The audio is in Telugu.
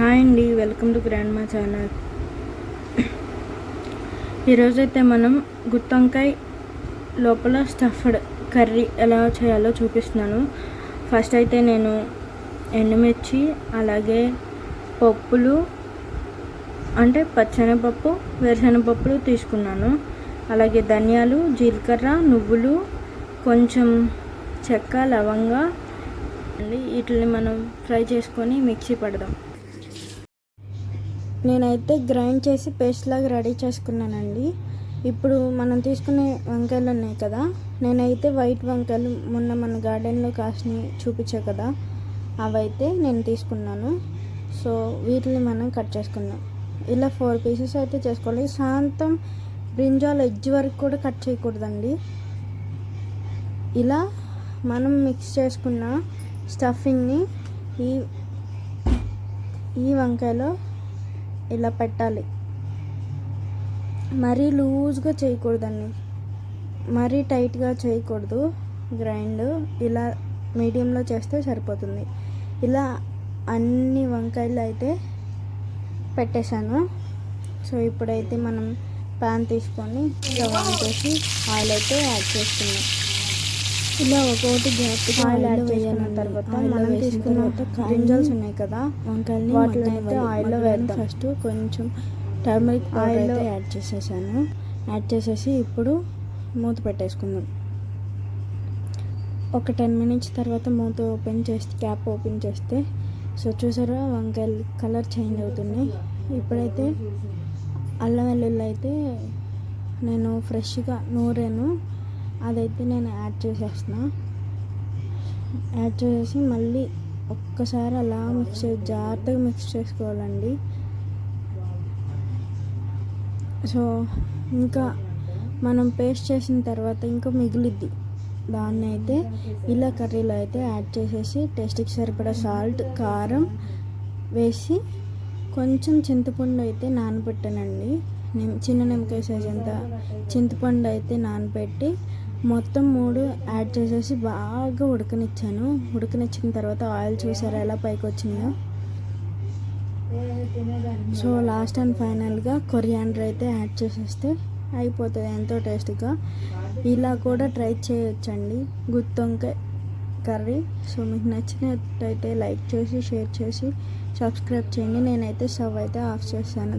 హాయ్ అండి వెల్కమ్ టు గ్రాండ్ మా ఛానల్. ఈరోజైతే మనం గుత్తంకాయ లోపల స్టఫ్డ్ కర్రీ ఎలా చేయాలో చూపిస్తున్నాను. ఫస్ట్ అయితే నేను ఎండుమిర్చి అలాగే పప్పులు అంటే పచ్చనపప్పు వేరుశనగపప్పులు తీసుకున్నాను. అలాగే ధనియాలు జీలకర్ర నువ్వులు కొంచెం చెక్క లవంగా అండి వీటిని మనం ఫ్రై చేసుకొని మిక్సీ పడదాం. నేనైతే గ్రైండ్ చేసి పేస్ట్ లాగా రెడీ చేసుకున్నానండి. ఇప్పుడు మనం తీసుకునే వంకాయలు ఉన్నాయి కదా నేనైతే వైట్ వంకాయలు మొన్న మన గార్డెన్లో కాసిన చూపించా కదా అవైతే నేను తీసుకున్నాను. సో వీటిని మనం కట్ చేసుకున్నాం ఇలా ఫోర్ పీసెస్ అయితే చేసుకోవాలి. శాంతం బ్రింజాల్ ఎడ్జ్ వరకు కూడా కట్ చేయకూడదండి. ఇలా మనం మిక్స్ చేసుకున్న స్టఫింగ్ని ఈ ఈ వంకాయలో ఇలా పెట్టాలి. మరీ లూజ్గా చేయకూడదండి. మరీ టైట్గా చేయకూడదు. గ్రైండ్ ఇలా మీడియంలో చేస్తే సరిపోతుంది. ఇలా అన్ని వంకాయలు అయితే పెట్టేశాను. సో ఇప్పుడైతే మనం ప్యాన్ తీసుకొని స్టవ్ చేసి ఆయిల్ అయితే యాడ్ చేస్తున్నాం ఇలా ఒక్కొక్కటి గ్యాప్ ఆయిల్ యాడ్ చేసిన తర్వాత మనం తీసుకున్న బ్రింజల్స్ ఉన్నాయి కదా వంకాయలని వాటిని అయితే ఆయిల్లో వేద్దాం. ఫస్ట్ కొంచెం టర్మరిక్ ఆయిల్ యాడ్ చేసేసాను. యాడ్ చేసేసి ఇప్పుడు మూత పెట్టేసుకుందాం. ఒక టెన్ మినిట్స్ తర్వాత మూత ఓపెన్ చేస్తే క్యాప్ ఓపెన్ చేస్తే సో చూసారా వంకాయలు కలర్ చేంజ్ అవుతున్నాయి. ఇప్పుడైతే అల్లం వెల్లుల్లి అయితే నేను ఫ్రెష్గా నూరాను. అదైతే నేను యాడ్ చేసేస్తున్నా. యాడ్ చేసేసి మళ్ళీ ఒక్కసారి అలా మిక్స్ చే జాగ్రత్తగా మిక్స్ చేసుకోవాలండి. సో ఇంకా మనం పేస్ట్ చేసిన తర్వాత ఇంకా మిగిలిద్ది. దాన్ని అయితే ఇలా కర్రీలో అయితే యాడ్ చేసేసి టేస్ట్కి సరిపడా సాల్ట్ కారం వేసి కొంచెం చింతపండు అయితే నానబెట్టానండి. నిమ్ చిన్న నిమ్మకాయ సైజ్ అంత చింతపండు అయితే నానబెట్టి మొత్తం మూడు యాడ్ చేసేసి బాగా ఉడకనిచ్చాను. ఉడకనిచ్చిన తర్వాత ఆయిల్ చూసారా ఎలా పైకి వచ్చిందో సో లాస్ట్ అండ్ ఫైనల్గా కొరియాండర్ అయితే యాడ్ చేసేస్తే అయిపోతుంది ఎంతో టేస్ట్గా ఇలా కూడా ట్రై చేయొచ్చండి. గుత్తొంకాయ కర్రీ. సో మీకు నచ్చినట్టయితే లైక్ చేసి షేర్ చేసి సబ్స్క్రైబ్ చేయండి. నేనైతే స్టవ్ అయితే ఆఫ్ చేస్తాను.